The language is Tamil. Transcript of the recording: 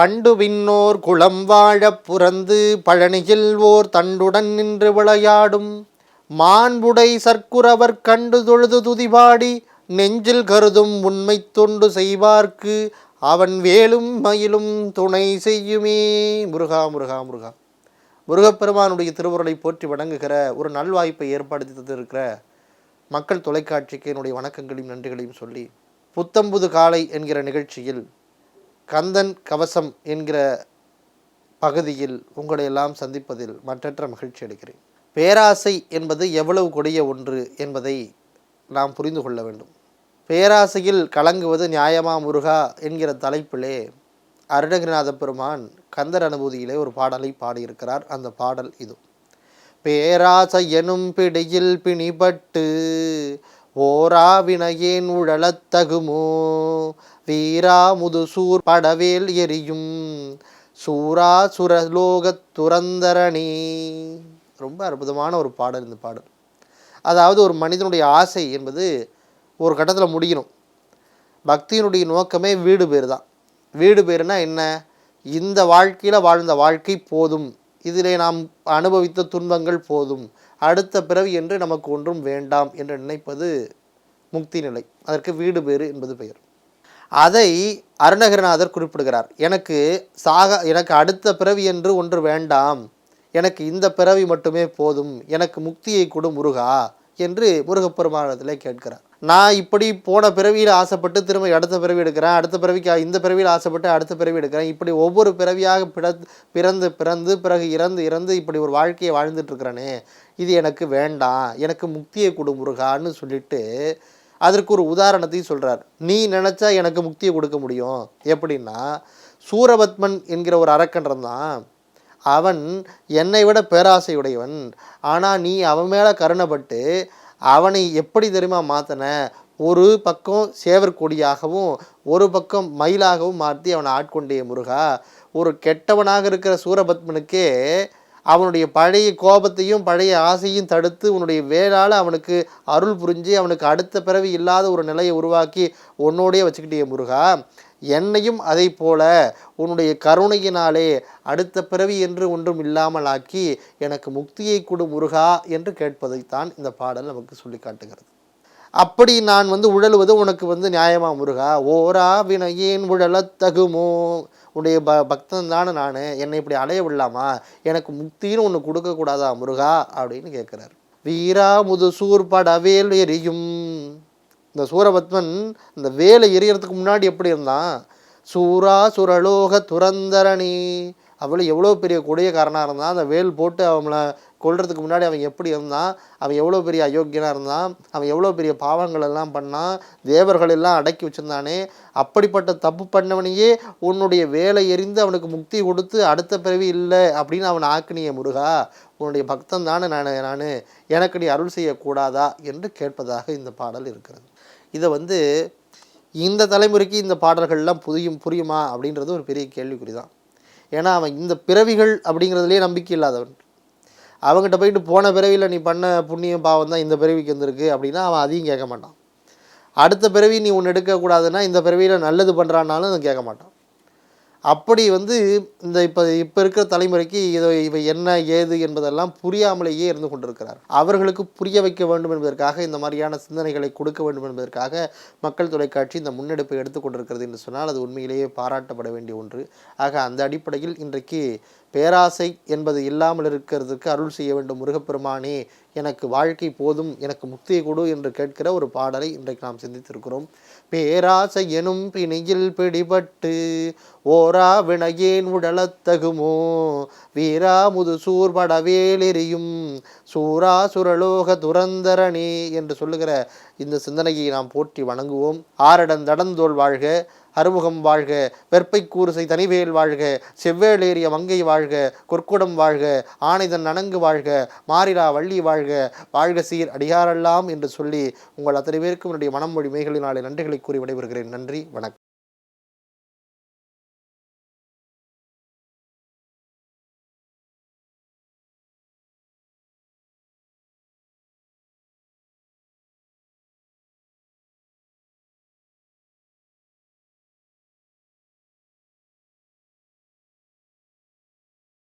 பண்டு விண்ணோர் குளம் வாழப் புறந்து பழனியில் ஓர் தண்டுடன் நின்று விளையாடும். மாண்புடை சர்க்குரவர் கண்டு தொழுது துதிபாடி நெஞ்சில் கருதும் உண்மை தொண்டு செய்வார்க்கு அவன் வேலும் மயிலும் துணை செய்யுமே. முருகா முருகா முருகா. முருகப்பெருமானுடைய திருவுருளை போற்றி வணங்குகிற ஒரு நல்வாய்ப்பை ஏற்படுத்தி தந்திருக்கிற மக்கள் தொலைக்காட்சிக்கு என்னுடைய வணக்கங்களையும் நன்றிகளையும் சொல்லி புத்தம்புது காலை என்கிற நிகழ்ச்சியில் கந்தன் கவசம் என்கிற பகுதியில் உங்களை எல்லாம் சந்திப்பதில் மற்றற்ற மகிழ்ச்சி அடைகிறேன். பேராசை என்பது எவ்வளவு கொடிய ஒன்று என்பதை நாம் புரிந்து கொள்ள வேண்டும். பேராசையில் கலங்குவது நியாயமா முருகா என்கிற தலைப்பிலே அருணகிரிநாத பெருமான் கந்தர் அனுபூதியிலே ஒரு பாடலை பாடியிருக்கிறார். அந்த பாடல் இது. பேராசை எனும் பிடியில் பிணிபட்டு ஓராவினையேன் உழலத்தகுமோ வீரா முதுசூர் படவேல் எரியும். சூரா சுரலோகத் துரந்தரணி ரொம்ப அற்புதமான ஒரு பாடல் இந்த பாடல். அதாவது ஒரு மனிதனுடைய ஆசை என்பது ஒரு கட்டத்தில் முடியணும். பக்தியினுடைய நோக்கமே வீடு பேர் தான் வீடு பேருனா என்ன? இந்த வாழ்க்கையில் வாழ்ந்த வாழ்க்கை போதும். இதிலே நாம் அனுபவித்த துன்பங்கள் போதும். அடுத்த பிறவி என்று நமக்கு ஒன்றும் வேண்டாம் என்று நினைப்பது முக்தி நிலை. அதற்கு வீடு பேறு என்பது பெயர். அதை அருணகிரிநாதர் குறிப்பிடுகிறார். எனக்கு சாக எனக்கு அடுத்த பிறவி என்று ஒன்று வேண்டாம். எனக்கு இந்த பிறவி மட்டுமே போதும். எனக்கு முக்தியை கொடு முருகா. என்று முருகப்பெருமானத்தில் கேட்கிறார். நான் இப்படி போன பிறவியில் ஆசைப்பட்டு திரும்ப அடுத்த பிறவி எடுக்கிறேன் அடுத்த பிறவிக்கு இந்த பிறவியில் ஆசைப்பட்டு அடுத்த பிறவி எடுக்கிறேன் இப்படி ஒவ்வொரு பிறவியாக பிற பிறந்து பிறந்து பிறகு இறந்து இறந்து இப்படி ஒரு வாழ்க்கையை வாழ்ந்துட்டுருக்கிறேனே இது எனக்கு வேண்டாம் எனக்கு முக்தியை கொடு முருகான்னு சொல்லிட்டு அதற்கு ஒரு உதாரணத்தையும் சொல்கிறார் நீ நினச்சா எனக்கு முக்தியை கொடுக்க முடியும். எப்படின்னா சூரபத்மன் என்கிற ஒரு அரக்கன் தான் அவன் என்னை விட பேராசையுடையவன். ஆனால் நீ அவன் மேலே கருணப்பட்டு அவனை எப்படி தெரியுமா மாற்றின ஒரு பக்கம் சேவற்கொடியாகவும் ஒரு பக்கம் மயிலாகவும் மாற்றி அவனை ஆட்கொண்டே முருகா. ஒரு கெட்டவனாக இருக்கிற சூரபத்மனுக்கே அவனுடைய பழைய கோபத்தையும் பழைய ஆசையும் தடுத்து உன்னுடைய வேளால் அவனுக்கு அருள் புரிஞ்சு அவனுக்கு அடுத்த பிறவி இல்லாத ஒரு நிலையை உருவாக்கி உன்னோடையே வச்சுக்கிட்டே முருகா. என்னையும் அதை போல உன்னுடைய கருணையினாலே அடுத்த பிறவி என்று ஒன்றும் இல்லாமல் ஆக்கி எனக்கு முக்தியை கொடு முருகா என்று கேட்பதைத்தான் இந்த பாடல் நமக்கு சொல்லி காட்டுகிறது அப்படி நான் வந்து உழலுவது உனக்கு வந்து நியாயமா முருகா? ஓரா வினையேன் உழலத் தகுமோ? உன்னுடைய ப பக்தன் தானே நான். என்னை இப்படி அலைய விடலாமா? எனக்கு முக்தின்னு ஒன்று கொடுக்கக்கூடாதா முருகா? அப்படின்னு கேட்குறாரு. வீரா முதுசூர் படவேல் எரியும். இந்த சூரபத்மன் இந்த வேலை எரியறதுக்கு முன்னாடி எப்படி இருந்தான்? சூரா சுரலோக துரந்தரணி. அவளை எவ்வளோ பெரிய கொடியக்காரனாக இருந்தான்? அந்த வேல் போட்டு அவங்கள கொள்றதுக்கு முன்னாடி அவன் எப்படி இருந்தான்? அவன் எவ்வளோ பெரிய அயோக்கியனாக இருந்தான்? அவன் எவ்வளோ பெரிய பாவங்கள் எல்லாம் பண்ணான்? தேவர்கள் எல்லாம் அடக்கி வச்சுருந்தானே. அப்படிப்பட்ட தப்பு பண்ணவனையே உன்னுடைய வேலை எரிந்து அவனுக்கு முக்தி கொடுத்து அடுத்த பிறவி இல்லை அப்படின்னு அவன் ஆக்கினிய முருகா உன்னுடைய பக்தன் தானே நான் நான். எனக்கு நீ அருள் செய்யக்கூடாதா? என்று கேட்பதாக இந்த பாடல் இருக்கிறது. இதை வந்து இந்த தலைமுறைக்கு இந்த பாடல்கள்லாம் புரியும் புரியுமா அப்படின்றது ஒரு பெரிய கேள்விக்குறி தான் ஏன்னா அவன் இந்த பிறவிகள் அப்படிங்கிறதுலேயே நம்பிக்கை இல்லாதவன். அவங்ககிட்ட போயிட்டு போன பிறவியில் நீ பண்ண புண்ணியம் பாவம் தான் இந்த பிறவிக்கு வந்திருக்கு அப்படின்னா அவன் அதையும் கேட்க மாட்டான். அடுத்த பிறவி நீ ஒன்று எடுக்கக்கூடாதுன்னா இந்த பிறவியில் நல்லது பண்ணுறான்னாலும் அதை கேட்க மாட்டான். அப்படி வந்து இந்த இப்போ இப்போ இருக்கிற தலைமுறைக்கு இதை இவை என்ன ஏது என்பதெல்லாம் புரியாமலேயே இருந்து கொண்டிருக்கிறார். அவர்களுக்கு புரிய வைக்க வேண்டும் என்பதற்காக இந்த மாதிரியான சிந்தனைகளை கொடுக்க வேண்டும் என்பதற்காக மக்கள் தொலைக்காட்சி இந்த முன்னெடுப்பை எடுத்துக்கொண்டிருக்கிறது என்று சொன்னால் அது உண்மையிலேயே பாராட்டப்பட வேண்டிய ஒன்று. ஆக அந்த அடிப்படையில் இன்றைக்கு பேராசை என்பது இல்லாமல் இருக்கிறதுக்கு அருள் செய்ய வேண்டும் முருகப்பெருமானே எனக்கு வாழ்க்கை போதும் எனக்கு முக்தியை கொடு என்று கேட்கிற ஒரு பாடலை இன்றைக்கு நாம் சிந்தித்திருக்கிறோம். பேராசை எனும் பிணியில் பிடிபட்டு ஓரா வினையேன் உடலத்தகுமோ வீரா முதுசூர் படவேலெறியும் சூரா சுரலோக துரந்தரணி என்று சொல்லுகிற இந்த சிந்தனையை நாம் போற்றி வணங்குவோம். ஆரடன் தடந்தோல் வாழ்க அறுமுகம் வாழ்க வெற்பை கூறுசை தனிவேல் வாழ்க செவ்வேளேறிய மங்கை வாழ்க கொற்குடம் வாழ்க ஆனைதன் நனங்கு வாழ்க மாறிலா வள்ளி வாழ்க வாழ்க சீர் அடியாரெல்லாம் என்று சொல்லி உங்கள் அத்தனை பேருக்கும் என்னுடைய மனமொழி மொழி மேகலினாலே நன்றிகளை கூறி விடைபெறுகிறேன். நன்றி வணக்கம்.